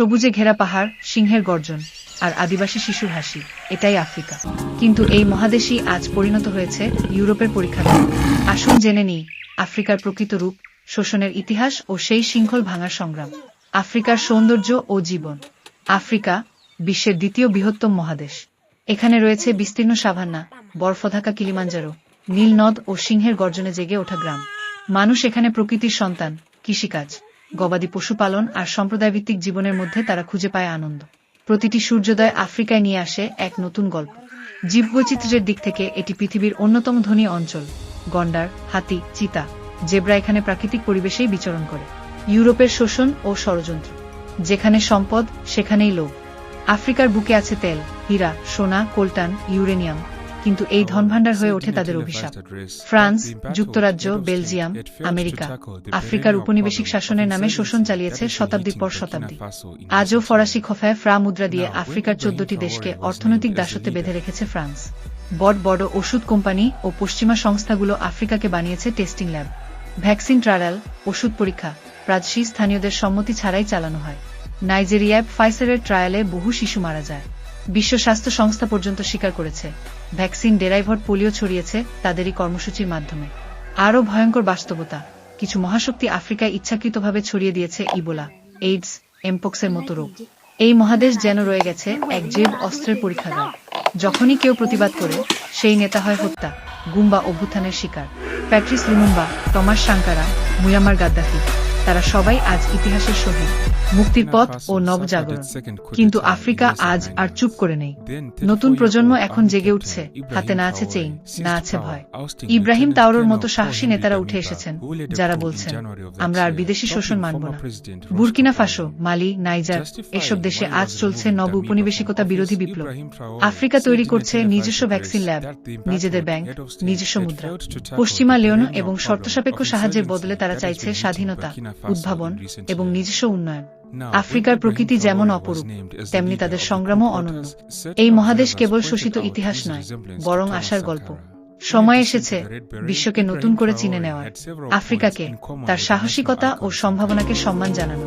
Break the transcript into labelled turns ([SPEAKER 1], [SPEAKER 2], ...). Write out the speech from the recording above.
[SPEAKER 1] সবুজে ঘেরা পাহাড়, সিংহের গর্জন আর আদিবাসী শিশুর হাসি, এটাই আফ্রিকা। কিন্তু এই মহাদেশই আজ পরিণত হয়েছে ইউরোপের পরীক্ষাগার আসুন জেনে নিই, আফ্রিকার প্রকৃত রূপ, শোষণের ইতিহাস ও সেই শৃঙ্খল ভাঙার সংগ্রাম, আফ্রিকার সৌন্দর্য ও জীবন। আফ্রিকা বিশ্বের দ্বিতীয় বৃহত্তম মহাদেশ। এখানে রয়েছে বিস্তীর্ণ সাভান্না বরফঢাকা কিলিমাঞ্জারো, নীল নদ ও সিংহের গর্জনে জেগে ওঠা গ্রাম। মানুষ এখানে প্রকৃতির সন্তান, কৃষিকাজ। গবাদি পশুপালন আর সম্প্রদায়ভিত্তিক জীবনের মধ্যে তারা খুঁজে পায় আনন্দ। প্রতিটি সূর্যোদয় আফ্রিকায় নিয়ে আসে এক নতুন গল্প। জীববৈচিত্র্যের দিক থেকে এটি পৃথিবীর অন্যতম ধনী অঞ্চল। গন্ডার, হাতি, চিতা, জেব্রা এখানে প্রাকৃতিক পরিবেশেই বিচরণ করে। ইউরোপের শোষণ ও ষড়যন্ত্র। যেখানে সম্পদ, সেখানেই লোভ। আফ্রিকার বুকে আছে তেল, হীরা, সোনা কোল্টান ইউরেনিয়াম। কিন্তু এই ধনভাণ্ডার হয়ে ওঠে তাদের অভিশাপ। ফ্রান্স যুক্তরাজ্য বেলজিয়াম আমেরিকা আফ্রিকার উপনিবেশিক শাসনের নামে শোষণ চালিয়েছে শতাব্দীর পর শতাব্দী। আজও ফরাসি খফায় ফ্রা মুদ্রা দিয়ে আফ্রিকার চোদ্দটি দেশকে অর্থনৈতিক দাসত্বে বেঁধে রেখেছে ফ্রান্স। বড় বড় ওষুধ কোম্পানি ও পশ্চিমা সংস্থাগুলো আফ্রিকাকে বানিয়েছে টেস্টিং ল্যাব। ভ্যাকসিন ট্রায়াল ওষুধ পরীক্ষা প্রাদেশিক স্থানীয়দের সম্মতি ছাড়াই চালানো হয়। নাইজেরিয়ায় ফাইসারের ট্রায়ালে বহু শিশু মারা যায়। বিশ্ব স্বাস্থ্য সংস্থা পর্যন্ত স্বীকার করেছে। ভ্যাকসিন, ডেরাইভর, পোলিও ছড়িয়েছে তাদেরই কর্মসূচির মাধ্যমে। আরও ভয়ঙ্কর বাস্তবতা, কিছু মহাশক্তি আফ্রিকায় ইচ্ছাকৃতভাবে ছড়িয়ে দিয়েছে ইবোলা, এইডস, এমপক্সের মতো রোগ। এই মহাদেশ যেন রয়ে গেছে এক জৈব অস্ত্রের পরীক্ষাগার। যখনই কেউ প্রতিবাদ করে, সেই নেতা হয় হত্যা, গুম্বা অভ্যুত্থানের শিকার। Patrice Lumumba Thomas Sankara, Muammar Gaddafi, তারা সবাই আজ ইতিহাসের শহীদ মুক্তির পথ ও নবজাগরণ কিন্তু আফ্রিকা আজ আর চুপ করে নেই। নতুন প্রজন্ম এখন জেগে উঠছে। হাতে না আছে চেইন না আছে ভয়। ইব্রাহিম তাওরোর মতো সাহসী নেতারা উঠে এসেছেন যারা বলছেন আমরা আর বিদেশি শোষণ মানব না। বুরকিনা ফাসো মালি নাইজার এসব দেশে আজ চলছে নব উপনিবেশিকতা বিরোধী বিপ্লব। আফ্রিকা তৈরি করছে নিজস্ব ভ্যাকসিন ল্যাব নিজেদের ব্যাংক নিজস্ব মুদ্রা। পশ্চিমা লেওনো এবং শর্তসাপেক্ষ সাহায্যের বদলে তারা চাইছে স্বাধীনতা উদ্ভাবন এবং নিজস্ব উন্নয়ন আফ্রিকার প্রকৃতি যেমন অপরূপ তেমনি তাদের সংগ্রামও অনন্য। এই মহাদেশ কেবল শোষিত ইতিহাস নয় বরং আশার গল্প। সময় এসেছে বিশ্বকে নতুন করে চিনে নেওয়ার। আফ্রিকাকে তার সাহসিকতা ও সম্ভাবনাকে সম্মান জানানো।